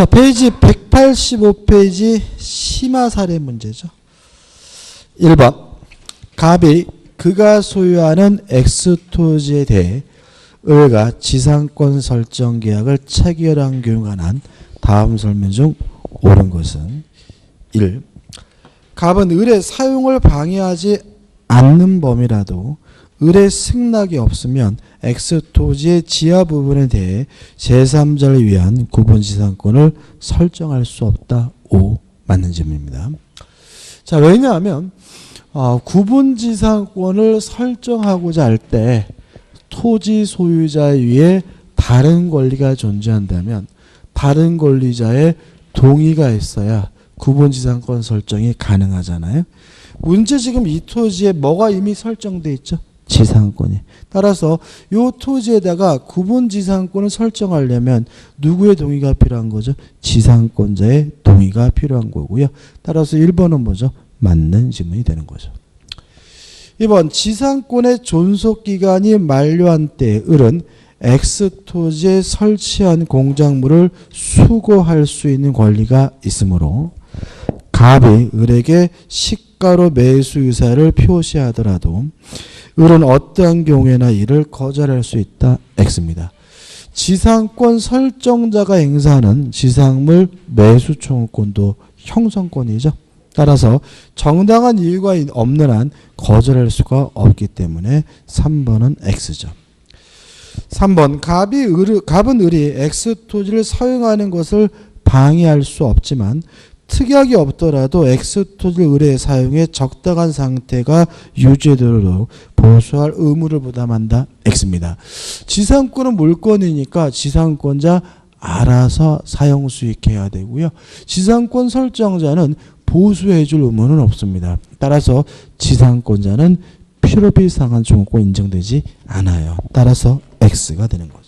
자, 페이지 185페이지 심화 사례 문제죠. 1번. 갑이 그가 소유하는 X토지에 대해 을과 지상권 설정 계약을 체결한 경우가 난 다음 설명 중 옳은 것은 1. 갑은 을의 사용을 방해하지 않는 범위라도 을의 승낙이 없으면 X토지의 지하 부분에 대해 제3자를 위한 구분지상권을 설정할 수 없다. 5. 맞는 질문입니다. 자, 왜냐하면 어, 구분지상권을 설정하고자 할 때 토지 소유자에 의해 다른 권리가 존재한다면 다른 권리자의 동의가 있어야 구분지상권 설정이 가능하잖아요. 문제 지금 이 토지에 뭐가 이미 설정돼 있죠? 지상권이. 따라서 이 토지에다가 구분 지상권을 설정하려면 누구의 동의가 필요한 거죠? 지상권자의 동의가 필요한 거고요. 따라서 1번은 뭐죠? 맞는 지문이 되는 거죠. 2번 지상권의 존속기간이 만료한 때 을은 X토지에 설치한 공작물을 수거할 수 있는 권리가 있으므로 갑이 을에게 시가로 매수 의사를 표시하더라도 을은 어떠한 경우에나 이를 거절할 수 있다. X입니다. 지상권 설정자가 행사하는 지상물 매수 청구권도 형성권이죠. 따라서 정당한 이유가 없는 한 거절할 수가 없기 때문에 3번은 X죠. 3번 갑이 을, 갑은 을이 X 토지를 사용하는 것을 방해할 수 없지만 특약이 없더라도 토지를 을의 사용에 적당한 상태가 유지되도록 보수할 의무를 부담한다. X입니다. 지상권은 물권이니까 지상권자 알아서 사용 수익해야 되고요. 지상권 설정자는 보수해 줄 의무는 없습니다. 따라서 지상권자는 필요비 상한 종목권 인정되지 않아요. 따라서 X가 되는 거죠.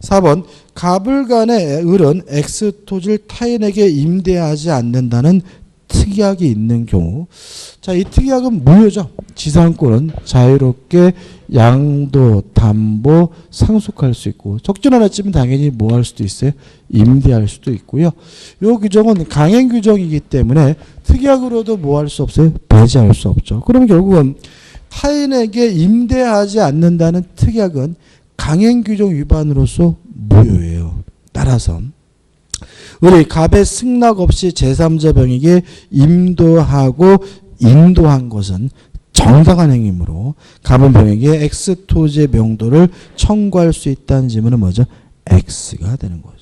4번 갑을 간의 을은 X 토지를 타인에게 임대하지 않는다는 특약이 있는 경우 자 이 특약은 무효죠. 지상권은 자유롭게 양도, 담보, 상속할 수 있고 적절한 했지만 당연히 뭐 할 수도 있어요? 임대할 수도 있고요. 요 규정은 강행 규정이기 때문에 특약으로도 뭐 할 수 없어요? 배제할 수 없죠. 그럼 결국은 타인에게 임대하지 않는다는 특약은 강행 규정 위반으로서 무효예요. 따라서 우리 갑의 승낙 없이 제3자 병에게 임도하고 인도한 것은 정당한 행위므로 갑은 병에게 X 토지의 명도를 청구할 수 있다는 질문은 뭐죠? X가 되는 거죠.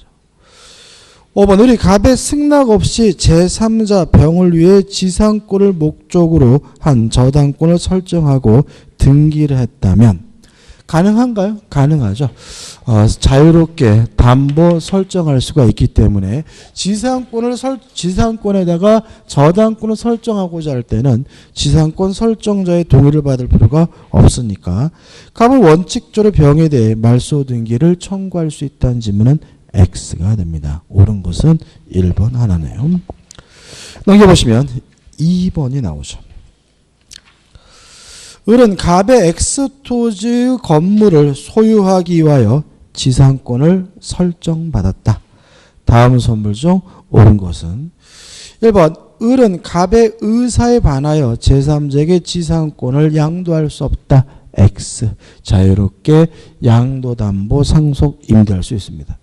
5번 우리 갑의 승낙 없이 제3자 병을 위해 지상권을 목적으로 한 저당권을 설정하고 등기를 했다면 가능한가요? 가능하죠. 어, 자유롭게 담보 설정할 수가 있기 때문에 지상권을 설, 지상권에다가 저당권을 설정하고자 할 때는 지상권 설정자의 동의를 받을 필요가 없으니까 갑은 원칙적으로 병에 대해 말소 등기를 청구할 수 있다는 질문은 X가 됩니다. 옳은 것은 1번 하나네요. 넘겨보시면 2번이 나오죠. 을은 갑의 X토지 건물을 소유하기 위하여 지상권을 설정받았다. 다음 선물 중 옳은 것은 1번 을은 갑의 의사에 반하여 제3자에게 지상권을 양도할 수 없다. X 자유롭게 양도담보 상속 임대할 수 있습니다.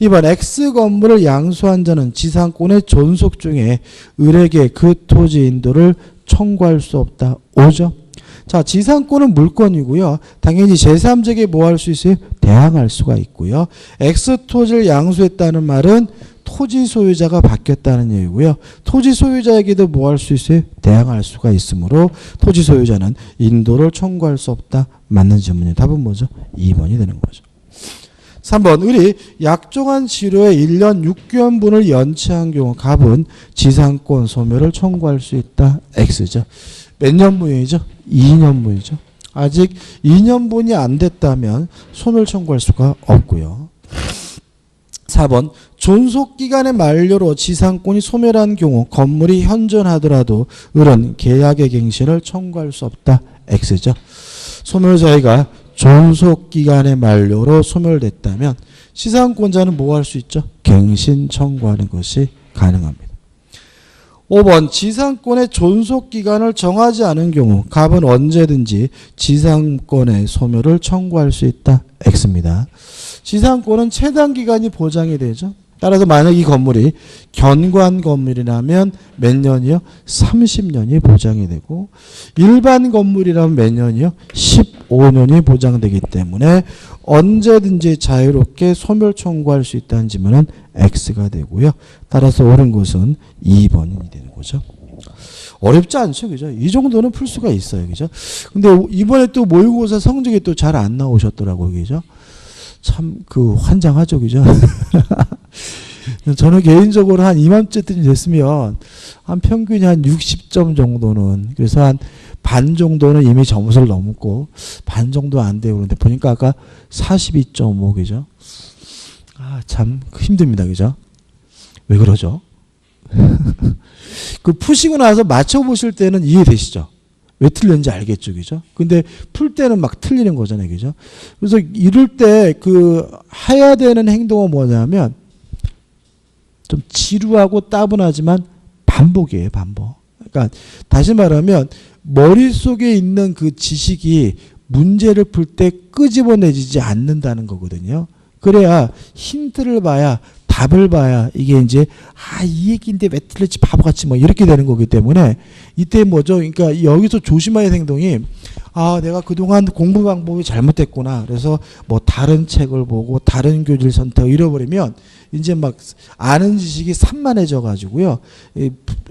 2번 X 건물을 양수한 자는 지상권의 존속 중에 을에게 그 토지 인도를 청구할 수 없다. 5죠. 자, 지상권은 물권이고요. 당연히 제3자에게 뭐할 수 있어요? 대항할 수가 있고요. X 토지를 양수했다는 말은 토지 소유자가 바뀌었다는 얘기고요. 토지 소유자에게도 뭐 할 수 있어요? 대항할 수가 있으므로 토지 소유자는 인도를 청구할 수 없다. 맞는 질문이 답은 뭐죠? 2번이 되는 거죠. 3번 을이 약정한 치료에 1년 6개월분을 연체한 경우 갑은 지상권 소멸을 청구할 수 있다. X죠. 몇 년분이죠? 2년분이죠. 아직 2년 분이 안 됐다면 소멸 청구할 수가 없고요. 4번 존속기간의 만료로 지상권이 소멸한 경우 건물이 현존하더라도 을은 계약의 갱신을 청구할 수 없다. X죠. 소멸자가 존속기간의 만료로 소멸됐다면 지상권자는 뭐 할 수 있죠? 갱신 청구하는 것이 가능합니다. 5번 지상권의 존속 기간을 정하지 않은 경우 갑은 언제든지 지상권의 소멸을 청구할 수 있다. X입니다. 지상권은 최단 기간이 보장이 되죠. 따라서 만약 이 건물이 견관 건물이라면 몇 년이요? 30년이 보장이 되고 일반 건물이라면 몇 년이요? 15년이 보장되기 때문에 언제든지 자유롭게 소멸 청구할 수 있다는 질문은 X가 되고요. 따라서 옳은 것은 2번이 되는 거죠. 어렵지 않죠, 그죠? 이 정도는 풀 수가 있어요, 그죠? 근데 이번에 또 모의고사 성적이 또 잘 안 나오셨더라고요, 그죠? 참 그 환장하죠, 그죠? 저는 개인적으로 한 이맘때쯤 됐으면 한 평균이 한 60점 정도는 그래서 한 반 정도는 이미 점수를 넘고 반 정도 안 되고 그런데 보니까 아까 42.5 그죠? 아 참 힘듭니다 그죠? 왜 그러죠? 그 푸시고 나서 맞춰 보실 때는 이해되시죠? 왜 틀렸는지 알겠죠, 그죠? 근데 풀 때는 막 틀리는 거잖아요, 그죠? 그래서 이럴 때 그 해야 되는 행동은 뭐냐면 좀 지루하고 따분하지만 반복이에요, 반복. 그러니까 다시 말하면 머릿속에 있는 그 지식이 문제를 풀 때 끄집어내지지 않는다는 거거든요. 그래야 힌트를 봐야 답을 봐야 이게 이제 아 이 얘기인데 왜 틀렸지 바보같이 뭐 이렇게 되는 거기 때문에 이때 뭐죠? 그러니까 여기서 조심해야 행동이 아 내가 그동안 공부 방법이 잘못됐구나. 그래서 뭐 다른 책을 보고 다른 교재를 선택 잃어버리면 이제 막 아는 지식이 산만해져 가지고요.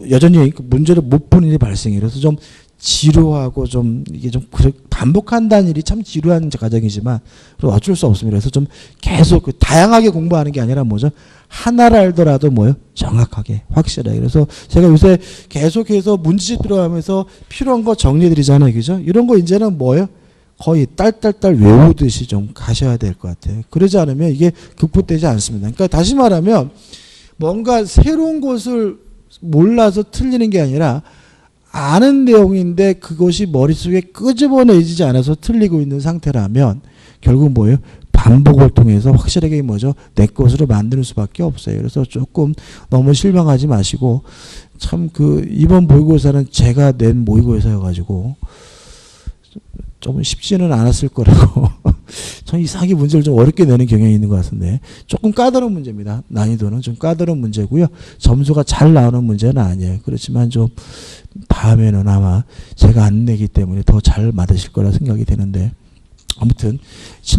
여전히 그 문제를 못 푸는 일이 발생해요. 그래서 좀 지루하고 좀 이게 좀 반복한다는 일이 참 지루한 과정이지만 어쩔 수 없습니다. 그래서 좀 계속 그 다양하게 공부하는 게 아니라 뭐죠? 하나를 알더라도 뭐요? 정확하게 확실하게. 그래서 제가 요새 계속해서 문제집 들어가면서 필요한 거 정리해 드리잖아요. 그죠? 이런 거 이제는 뭐예요? 거의 딸딸딸 외우듯이 좀 가셔야 될 것 같아요. 그러지 않으면 이게 극복되지 않습니다. 그러니까 다시 말하면 뭔가 새로운 것을 몰라서 틀리는 게 아니라 아는 내용인데 그것이 머릿속에 끄집어내지지 않아서 틀리고 있는 상태라면 결국 뭐예요? 반복을 통해서 확실하게 뭐죠? 내 것으로 만드는 수밖에 없어요. 그래서 조금 너무 실망하지 마시고 참 그 이번 모의고사는 제가 낸 모의고사여가지고 좀 쉽지는 않았을 거라고. 전 이상하게 문제를 좀 어렵게 내는 경향이 있는 것 같은데 조금 까다로운 문제입니다. 난이도는 좀 까다로운 문제고요. 점수가 잘 나오는 문제는 아니에요. 그렇지만 좀 다음에는 아마 제가 안 내기 때문에 더 잘 맞으실 거라 생각이 되는데 아무튼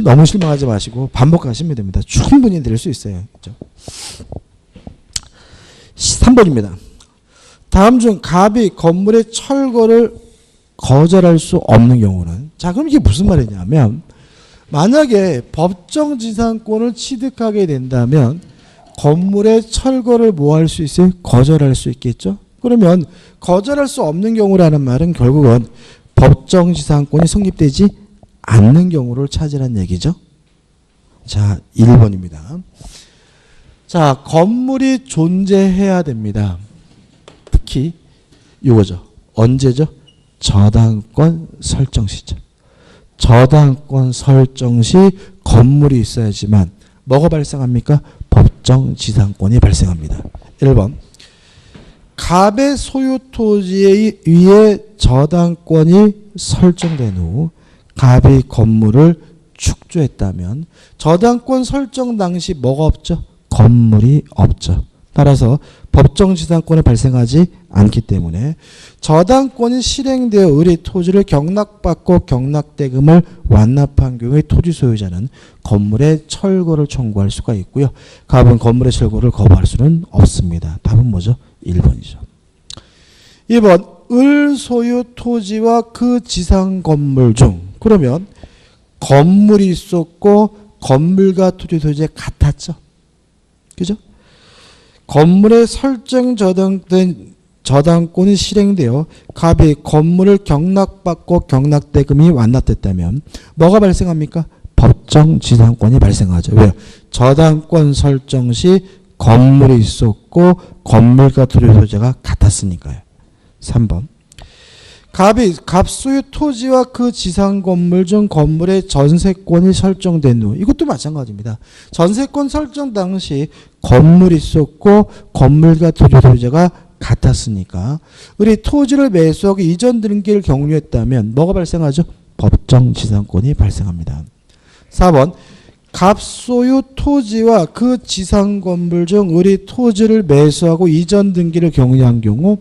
너무 실망하지 마시고 반복하시면 됩니다. 충분히 될 수 있어요. 그렇죠? 3번입니다. 다음 중 갑이 건물의 철거를 거절할 수 없는 경우는 자 그럼 이게 무슨 말이냐면 만약에 법정 지상권을 취득하게 된다면 건물의 철거를 뭐 할 수 있어요? 거절할 수 있겠죠? 그러면 거절할 수 없는 경우라는 말은 결국은 법정 지상권이 성립되지 않는 경우를 찾으란 얘기죠. 자, 1번입니다. 자, 건물이 존재해야 됩니다. 특히 이거죠. 언제죠? 저당권 설정 시점. 저당권 설정 시 건물이 있어야지만 뭐가 발생합니까? 법정 지상권이 발생합니다. 1번 갑의 소유 토지에 위에 저당권이 설정된 후 갑이 건물을 축조했다면 저당권 설정 당시 뭐가 없죠? 건물이 없죠. 따라서 법정 지상권이 발생하지 않기 때문에 저당권이 실행되어 의리 토지를 경락받고 경락대금을 완납한 경우에 토지 소유자는 건물의 철거를 청구할 수가 있고요. 갑은 건물의 철거를 거부할 수는 없습니다. 답은 뭐죠? 1번이죠. 2번 을 소유 토지와 그 지상 건물 중 그러면 건물이 있었고 건물과 토지 소유자 같았죠. 그죠? 건물에 설정 저당된 저당권이 실행되어 갑이 건물을 경락받고 경락대금이 완납됐다면 뭐가 발생합니까? 법정 지상권이 발생하죠. 왜요? 저당권 설정 시 건물이 있었고 건물과 토지 소재가 같았으니까요. 3번 갑이 갑소유 토지와 그 지상 건물 중 건물의 전세권이 설정된 후 이것도 마찬가지입니다. 전세권 설정 당시 건물이 있었고 건물과 토지 소유자가 같았으니까 우리 토지를 매수하고 이전 등기를 경유했다면 뭐가 발생하죠? 법정 지상권이 발생합니다. 4번 갑소유 토지와 그 지상 건물 중 우리 토지를 매수하고 이전 등기를 경유한 경우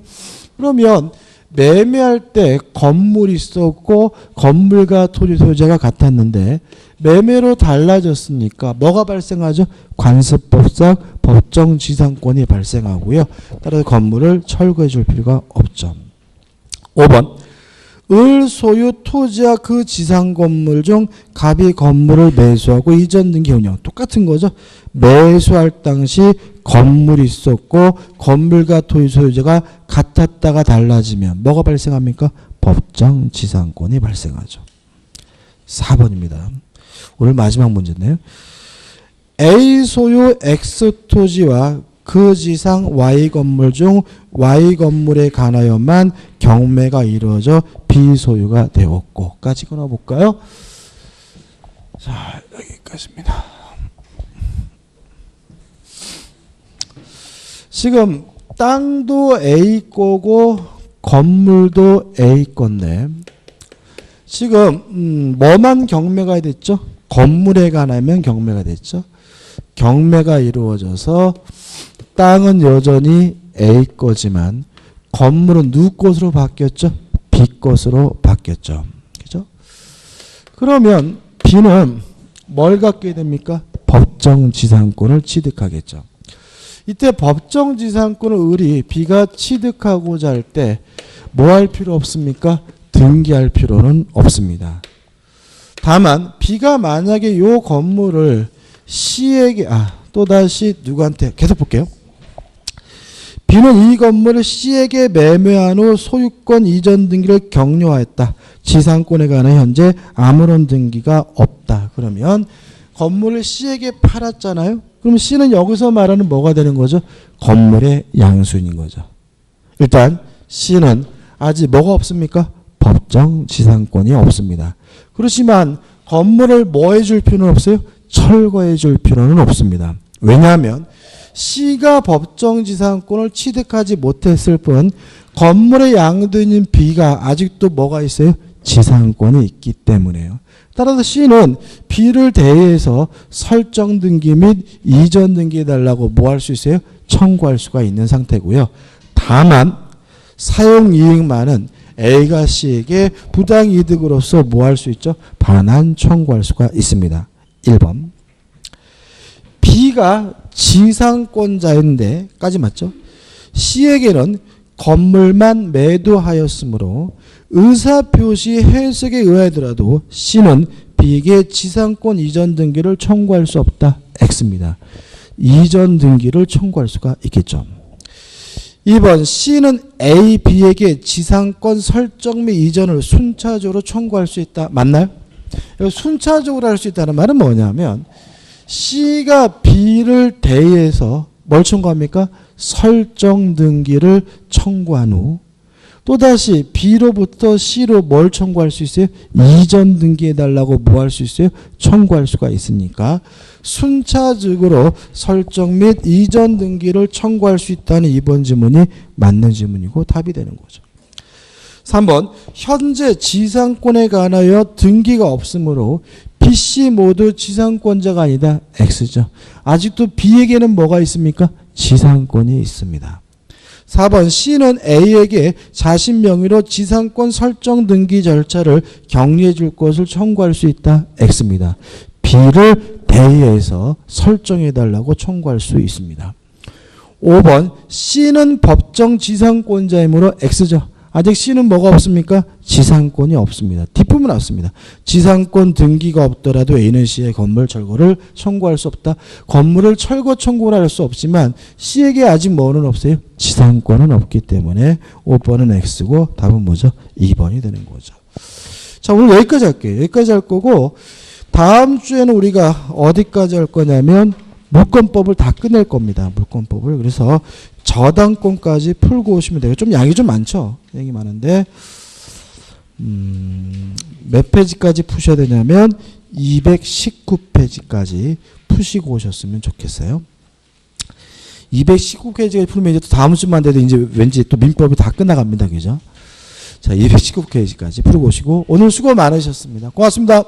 그러면 매매할 때 건물이 있었고 건물과 토지 소유자가 같았는데 매매로 달라졌으니까 뭐가 발생하죠? 관습법상 법정 지상권이 발생하고요. 따라서 건물을 철거해 줄 필요가 없죠. 5번 을 소유 토지와 그 지상 건물 중 갑이 건물을 매수하고 이전 등기 운영 똑같은 거죠. 매수할 당시 건물이 있었고 건물과 토지 소유자가 같았다가 달라지면 뭐가 발생합니까? 법정 지상권이 발생하죠. 4번입니다. 오늘 마지막 문제인데요. A 소유 X 토지와 그 지상 Y 건물 중 Y 건물에 관하여만 경매가 이루어져 B 소유가 되었고.까지 끊어볼까요? 자, 여기까지입니다. 지금 땅도 A 거고 건물도 A 건데 지금 음, 뭐만 경매가 됐죠? 건물에 관하면 경매가 됐죠. 경매가 이루어져서 땅은 여전히 A 거지만 건물은 누구 것으로 바뀌었죠? B 것으로 바뀌었죠. 그죠? 그러면 B는 뭘 갖게 됩니까? 법정 지상권을 취득하겠죠. 이때 법정 지상권을 을이 B가 취득하고자 할 때 뭐 할 필요 없습니까? 등기할 필요는 없습니다. 다만 B가 만약에 요 건물을 C에게 아 또다시 누구한테 계속 볼게요. B는 이 건물을 C에게 매매한 후 소유권 이전 등기를 격려하였다. 지상권에 관해 현재 아무런 등기가 없다. 그러면 건물을 C에게 팔았잖아요. 그럼 C는 여기서 말하는 뭐가 되는 거죠? 건물의 양수인인 거죠. 일단 C는 아직 뭐가 없습니까? 법정 지상권이 없습니다. 그렇지만 건물을 뭐 해줄 필요는 없어요? 철거해 줄 필요는 없습니다. 왜냐하면 C가 법정 지상권을 취득하지 못했을 뿐 건물의 양도인인 B가 아직도 뭐가 있어요? 지상권이 있기 때문에요. 따라서 C는 B를 대해서 설정 등기 및 이전 등기 해달라고 뭐 할 수 있어요? 청구할 수가 있는 상태고요. 다만 사용 이익만은 A가 C에게 부당 이득으로서 뭐 할 수 있죠? 반환 청구할 수가 있습니다. 1번. B가 지상권자인데까지 맞죠? C에게는 건물만 매도하였으므로 의사표시 해석에 의하더라도 C는 B에게 지상권 이전 등기를 청구할 수 없다. X입니다. 이전 등기를 청구할 수가 있겠죠. 2번 C는 A, B에게 지상권 설정 및 이전을 순차적으로 청구할 수 있다. 맞나요? 순차적으로 할 수 있다는 말은 뭐냐면 C가 B를 대해서 뭘 청구합니까? 설정 등기를 청구한 후 또다시 B로부터 C로 뭘 청구할 수 있어요? 이전 등기해달라고 뭐 할 수 있어요? 청구할 수가 있으니까 순차적으로 설정 및 이전 등기를 청구할 수 있다는 이번 지문이 맞는 지문이고 답이 되는 거죠. 3번 현재 지상권에 관하여 등기가 없으므로 B, C 모두 지상권자가 아니다. X죠. 아직도 B에게는 뭐가 있습니까? 지상권이 있습니다. 4번 C는 A에게 자신 명의로 지상권 설정 등기 절차를 격리해 줄 것을 청구할 수 있다. X입니다. B를 대의해서 설정해 달라고 청구할 수 있습니다. 5번 C는 법정 지상권자이므로 X죠. 아직 C는 뭐가 없습니까? 지상권이 없습니다. 뒷부분 나왔습니다. 지상권 등기가 없더라도 A는 C의 건물 철거를 청구할 수 없다. 건물을 철거 청구를 할 수 없지만 C에게 아직 뭐는 없어요? 지상권은 없기 때문에 5번은 X고 답은 뭐죠? 2번이 되는 거죠. 자 오늘 여기까지 할게요. 여기까지 할 거고 다음 주에는 우리가 어디까지 할 거냐면 물권법을 다 끝낼 겁니다. 물권법을. 그래서 저당권까지 풀고 오시면 돼요. 좀 양이 좀 많죠. 양이 많은데 음, 몇 페이지까지 푸셔야 되냐면 219페이지까지 푸시고 오셨으면 좋겠어요. 219페이지까지 풀면 이제 또 다음 주만 돼도 이제 왠지 또 민법이 다 끝나갑니다. 그죠? 자, 219페이지까지 풀고 오시고 오늘 수고 많으셨습니다. 고맙습니다.